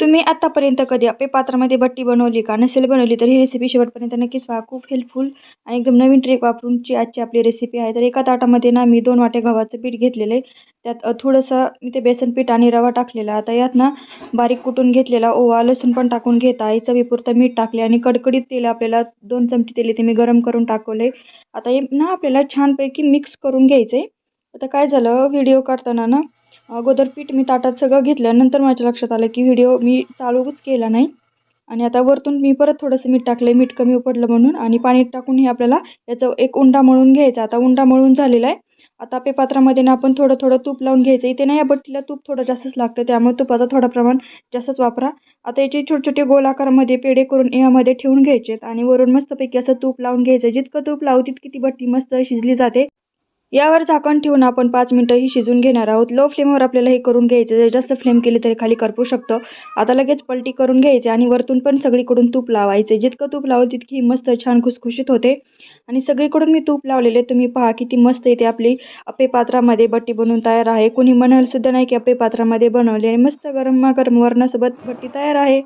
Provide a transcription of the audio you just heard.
तुम्ही आत्तापर्यंत कधी आपे पात्रामध्ये बट्टी बनवली का? नसेल बनवली तर ही रेसिपी शेवटपर्यंत नक्कीच पहा. खूप हेल्पफुल आणि एकदम नवीन ट्रिक वापरूनची आजची आपली रेसिपी आहे. तर एका ताटामध्ये ना मी दोन वाटे गव्हाचं पीठ घेतलेलं आहे. त्यात थोडंसं मी ते बेसन पीठ आणि रवा टाकलेला. आता यात ना बारीक कुटून घेतलेला ओवा लसूण पण टाकून घेता आहे. चवीपुरतं मीठ टाकले आणि कडकडीत तेल आपल्याला दोन चमचे तेल ते मी गरम करून टाकवले आता हे ना आपल्याला छानपैकी मिक्स करून घ्यायचं आहे आता काय झालं? व्हिडिओ काढताना ना अगोदर पीठ मी ताटात सगळं घेतल्यानंतर माझ्या लक्षात आलं की व्हिडिओ मी चालूच केला नाही. आणि आता वरतून मी परत थोडंसं मीठ टाकलं मीठ कमी पडलं म्हणून आणि पाणी टाकून हे आपल्याला याचं एक उंडा मळून घ्यायचा. आता उंडा मळून झालेला आहे. आता पे पात्रामध्ये ना आपण थोडं थोडं तूप लावून घ्यायचं. इथे ना या बट्टीला तूप थोडं जास्तच लागतं त्यामुळे तुपाचा थोडं प्रमाण जास्तच वापरा. आता याचे छोटे छोटे गोल आकारामध्ये पेढे करून यामध्ये ठेवून घ्यायचेत आणि वरून मस्तपैकी असं तूप लावून घ्यायचं. जितकं तूप लावू तितकी ती बट्टी मस्त शिजली जाते. यावर झाकण ठेवून आपण पाच मिनटं ही शिजून घेणार आहोत. लो फ्लेमवर आपल्याला हे करून घ्यायचं जर जास्त फ्लेम केली तरी खाली करपू शकतं. आता लगेच पलटी करून घ्यायचे आणि वरतून पण सगळीकडून तूप लावायचे. जितकं तूप लावलं तितकी मस्त छान खुसखुशीत होते. आणि सगळीकडून मी तूप लावलेले तुम्ही पहा किती मस्त येते आपली अप्पे पात्रामध्ये बट्टी बनवून तयार आहे. कोणी म्हणाल सुद्धा नाही की अप्पे पात्रामध्ये बनवले आणि मस्त गरम गरम वरणासोबत बट्टी तयार आहे.